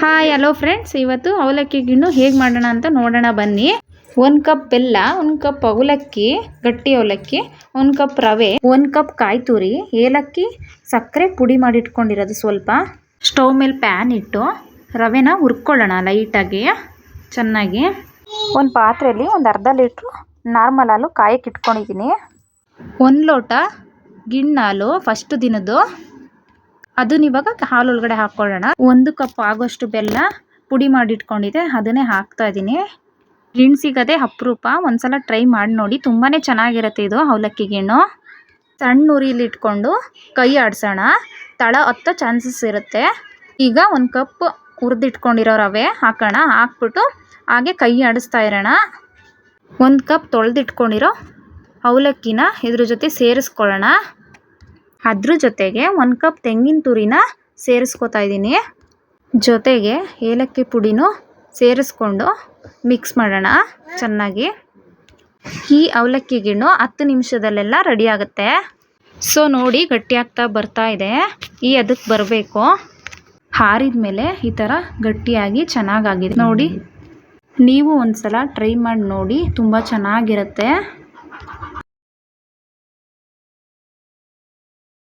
Hi hello friends ಇವತ್ತು ಅವಲಕ್ಕಿ ಗಿಣ್ಣು ಹೇಗೆ ಮಾಡೋಣ ಅಂತ ನೋಡೋಣ ಬನ್ನಿ. ಒಂದು ಕಪ್ ಬೆಲ್ಲ, ಒಂದು ಕಪ್ ಅವಲಕ್ಕಿ, ಗಟ್ಟಿ ಅವಲಕ್ಕಿ, ಒಂದು ಕಪ್ ರವೆ, ಒಂದು ಕಪ್ ಕಾಯಿ ತುರಿ ಏಲಕ್ಕಿ, ಸಕ್ಕರೆ ಪುಡಿ ಮಾಡಿಟ್ಕೊಂಡಿರೋದು ಸ್ವಲ್ಪ. ಸ್ಟವ್ ಮೇಲೆ ಪ್ಯಾನ್ ಇಟ್ಟು ರವೆನ ಹುರ್ಕೊಳ್ಳೋಣ ಲೈಟಾಗಿ, ಚೆನ್ನಾಗಿ. ಒಂದು ಪಾತ್ರೆಯಲ್ಲಿ ಒಂದು ಅರ್ಧ ಲೀಟ್ರು ನಾರ್ಮಲ್ ಹಾಲು ಕಾಯಕ್ಕೆ ಇಟ್ಕೊಂಡಿದ್ದೀನಿ. ಒಂದು ಲೋಟ ಗಿಣ್ಣಾಲು ಫಸ್ಟ್ ದಿನದ್ದು. ಅದನ್ನ ಇವಾಗ ಹಾಲು ಒಳಗಡೆ ಹಾಕೊಳ್ಳೋಣ. ಒಂದು ಕಪ್ ಆಗೋಷ್ಟು ಬೆಲ್ಲ ಪುಡಿ ಮಾಡಿಟ್ಕೊಂಡಿದೆ ಅದನ್ನೇ ಹಾಕ್ತಾ ಇದ್ದೀನಿ. ಗಿಣ್ಣು ಸಿಗೋದೇ ಅಪರೂಪ, ಒಂದ್ಸಲ ಟ್ರೈ ಮಾಡಿ ನೋಡಿ ತುಂಬಾ ಚೆನ್ನಾಗಿರುತ್ತೆ ಇದು ಅವಲಕ್ಕಿ ಗಿಣ್ಣು ಸಣ್ಣ ಉರಿಲಿ ಇಟ್ಕೊಂಡು ಕೈ ಆಡಿಸೋಣ. ತಳ ಹತ್ತೋ ಚಾನ್ಸಸ್ ಇರುತ್ತೆ. ಈಗ ಒಂದು ಕಪ್ ಹುರಿದಿಟ್ಕೊಂಡಿರೋ ರವೆ ಹಾಕೋಣ. ಹಾಕ್ಬಿಟ್ಟು ಹಾಗೆ ಕೈ ಆಡಿಸ್ತಾ ಇರೋಣ. ಒಂದು ಕಪ್ ತೊಳೆದಿಟ್ಕೊಂಡಿರೋ ಅವಲಕ್ಕಿನ ಇದ್ರ ಜೊತೆ ಸೇರಿಸ್ಕೊಳ್ಳೋಣ. ಅದ್ರ ಜೊತೆಗೆ ಒಂದು ಕಪ್ ತೆಂಗಿನ ತುರಿನ ಸೇರಿಸ್ಕೊತಾ ಇದ್ದೀನಿ. ಜೊತೆಗೆ ಏಲಕ್ಕಿ ಪುಡಿನೂ ಸೇರಿಸ್ಕೊಂಡು ಮಿಕ್ಸ್ ಮಾಡೋಣ ಚೆನ್ನಾಗಿ. ಈ ಅವಲಕ್ಕಿ ಗಿಣ್ಣು ಹತ್ತು ನಿಮಿಷದಲ್ಲೆಲ್ಲ ರೆಡಿ ಆಗುತ್ತೆ. ಸೊ ನೋಡಿ ಗಟ್ಟಿಯಾಗ್ತಾ ಬರ್ತಾ ಇದೆ. ಈ ಅದಕ್ಕೆ ಬರಬೇಕು. ಹಾರಿದ ಮೇಲೆ ಈ ಥರ ಗಟ್ಟಿಯಾಗಿ ಚೆನ್ನಾಗಾಗಿದೆ. ನೋಡಿ, ನೀವು ಒಂದು ಸಲ ಟ್ರೈ ಮಾಡಿ ನೋಡಿ, ತುಂಬ ಚೆನ್ನಾಗಿರುತ್ತೆ.